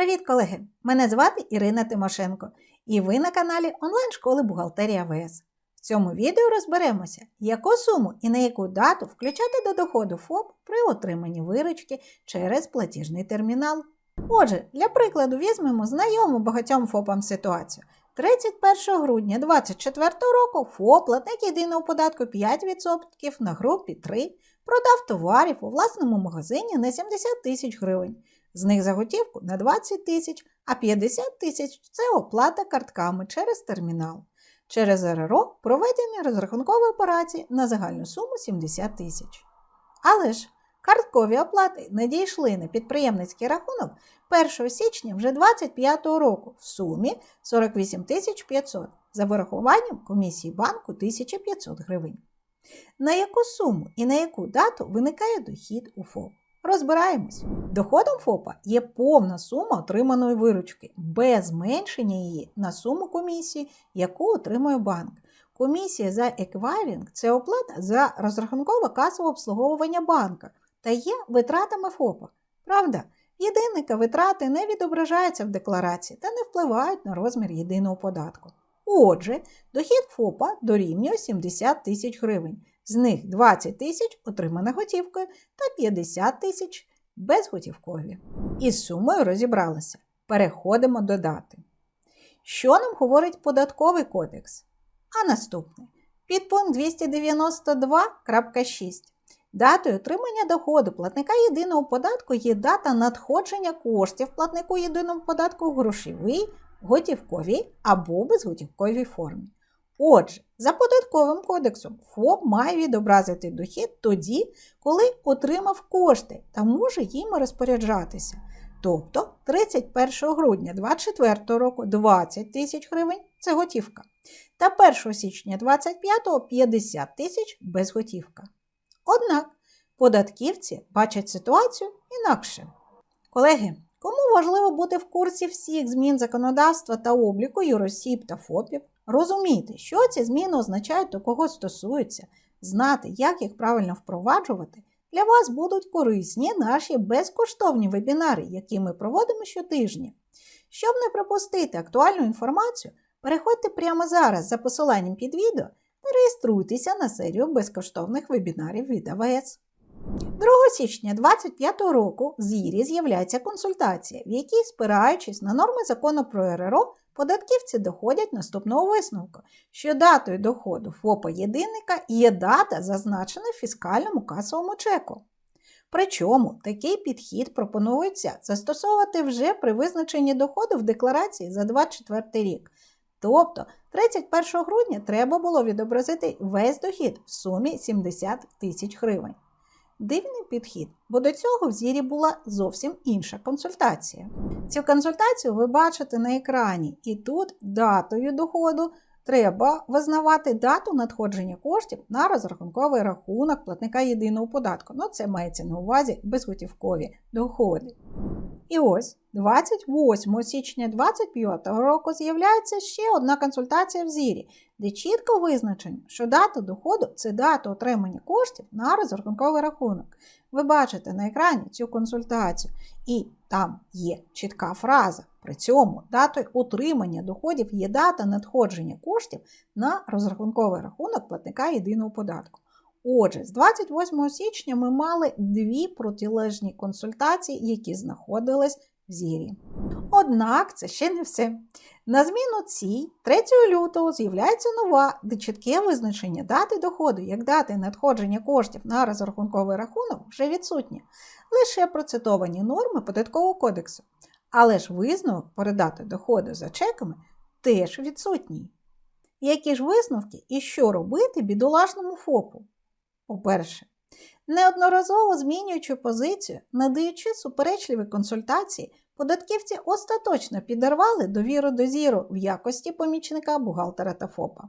Привіт, колеги! Мене звати Ірина Тимошенко, і ви на каналі онлайн-школи Бухгалтерія ВС. В цьому відео розберемося, яку суму і на яку дату включати до доходу ФОП при отриманні виручки через платіжний термінал. Отже, для прикладу візьмемо знайому багатьом ФОПам ситуацію. 31 грудня 2024 року ФОП платник єдиного податку 5% на групі 3 продав товарів у власному магазині на 70 тисяч гривень. З них заготівку на 20 тисяч, а 50 тисяч це оплата картками через термінал. Через РРО проведені розрахункові операції на загальну суму 70 тисяч. Але ж карткові оплати надійшли на підприємницький рахунок 1 січня вже 2025 року в сумі 48 тисяч 500 за вирахуванням комісії банку 1500 гривень. На яку суму і на яку дату виникає дохід у ФОП? Розбираємось. Доходом ФОПа є повна сума отриманої виручки, без зменшення її на суму комісії, яку отримує банк. Комісія за еквайрінг це оплата за розрахункове касове обслуговування банка та є витратами ФОПа. Правда, єдинника витрати не відображаються в декларації та не впливають на розмір єдиного податку. Отже, дохід ФОПа дорівнює 70 тисяч гривень. З них 20 тисяч отримана готівкою та 50 тисяч безготівкові. Із сумою розібралися. Переходимо до дати. Що нам говорить податковий кодекс? А наступне підпункт 292.6. Датою отримання доходу платника єдиного податку є дата надходження коштів платнику єдиного податку у грошовій, готівковій або безготівковій формі. Отже, за податковим кодексом ФОП має відобразити дохід тоді, коли отримав кошти та може їм розпоряджатися. Тобто 31 грудня 2024 року 20 тисяч гривень це готівка. Та 1 січня 2025 50 тисяч безготівка. Однак податківці бачать ситуацію інакше. Колеги, кому важливо бути в курсі всіх змін законодавства та обліку юросіб та ФОПів, розуміти, що ці зміни означають до кого стосуються, знати, як їх правильно впроваджувати, для вас будуть корисні наші безкоштовні вебінари, які ми проводимо щотижня. Щоб не пропустити актуальну інформацію, переходьте прямо зараз за посиланням під відео та реєструйтеся на серію безкоштовних вебінарів від АВС. 2 січня 2025 року з ІРІ з'являється консультація, в якій, спираючись на норми закону про РРО, податківці доходять наступного висновку, що датою доходу ФОПа єдинника є дата, зазначена в фіскальному касовому чеку. Причому такий підхід пропонується застосовувати вже при визначенні доходу в декларації за 2024 рік. Тобто 31 грудня треба було відобразити весь дохід в сумі 70 тисяч гривень. Дивний підхід, бо до цього в зірі була зовсім інша консультація. Цю консультацію ви бачите на екрані, і тут датою доходу треба визнавати дату надходження коштів на розрахунковий рахунок платника єдиного податку. Ну, це мається на увазі безготівкові доходи. І ось 28 січня 2025 року з'являється ще одна консультація в зірі, де чітко визначено, що дата доходу це дата отримання коштів на розрахунковий рахунок. Ви бачите на екрані цю консультацію, і там є чітка фраза. При цьому датою отримання доходів є дата надходження коштів на розрахунковий рахунок платника єдиного податку. Отже, з 28 січня ми мали дві протилежні консультації, які знаходились зірі. Однак це ще не все. На зміну цій 3 лютого з'являється нова, де чітке визначення дати доходу, як дати надходження коштів на розрахунковий рахунок вже відсутнє, лише процитовані норми податкового кодексу. Але ж висновок передати доходу за чеками теж відсутній. Які ж висновки і що робити бідолашному ФОПу? По-перше, неодноразово змінюючи позицію, надаючи суперечливі консультації, податківці остаточно підірвали довіру до зіру в якості помічника бухгалтера та ФОПа.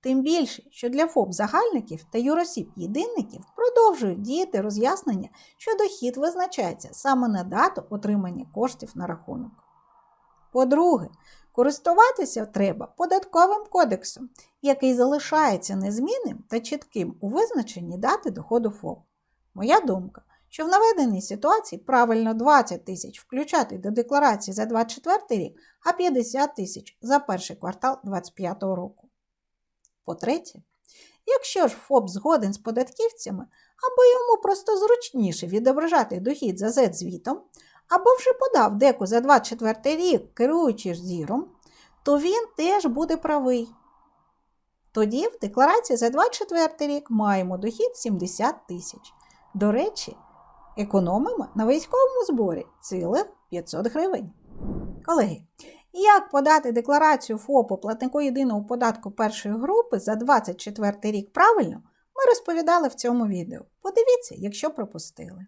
Тим більше, що для ФОП-загальників та юросіб-єдинників продовжують діяти роз'яснення, що дохід визначається саме на дату отримання коштів на рахунок. По-друге, користуватися треба податковим кодексом, який залишається незмінним та чітким у визначенні дати доходу ФОП. Моя думка, що в наведеній ситуації правильно 20 тисяч включати до декларації за 24 рік, а 50 тисяч за перший квартал 2025 року. По-третє, якщо ж ФОП згоден з податківцями, або йому просто зручніше відображати дохід за Z-звітом, або вже подав деку за 24 рік, керуючи ж зіром, то він теж буде правий. Тоді в декларації за 24 рік маємо дохід 70 тисяч. До речі, економимо на військовому зборі цілих 500 гривень. Колеги, як подати декларацію ФОПу платнику єдиного податку першої групи за 24 рік правильно, ми розповідали в цьому відео. Подивіться, якщо пропустили.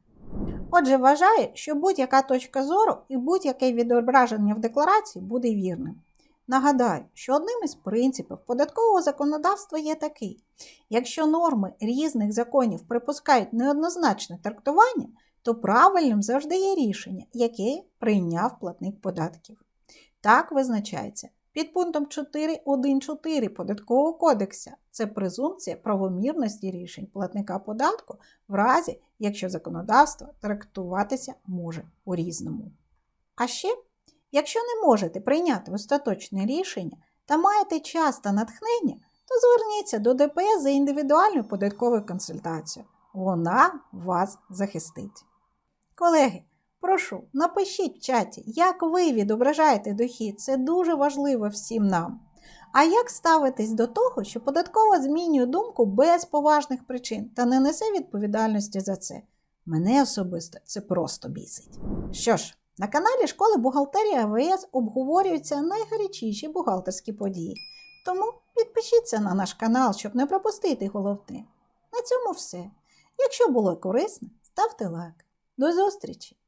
Отже, вважаю, що будь-яка точка зору і будь-яке відображення в декларації буде вірним. Нагадаю, що одним із принципів податкового законодавства є такий: якщо норми різних законів припускають неоднозначне трактування, то правильним завжди є рішення, яке прийняв платник податків. Так визначається під пунктом 4.1.4 Податкового кодексу. Це презумпція правомірності рішень платника податку в разі, якщо законодавство трактуватися може по-різному. А ще Якщо не можете прийняти остаточне рішення та маєте час та натхнення, то зверніться до ДПС за індивідуальною податковою консультацією. Вона вас захистить. Колеги, прошу, напишіть в чаті, як ви відображаєте дохід. Це дуже важливо всім нам. А як ставитесь до того, що податкова змінює думку без поважних причин та не несе відповідальності за це? Мене особисто це просто бісить. Що ж, на каналі Школи бухгалтерії АВС обговорюються найгарячіші бухгалтерські події. Тому підпишіться на наш канал, щоб не пропустити головне. На цьому все. Якщо було корисно, ставте лайк. До зустрічі!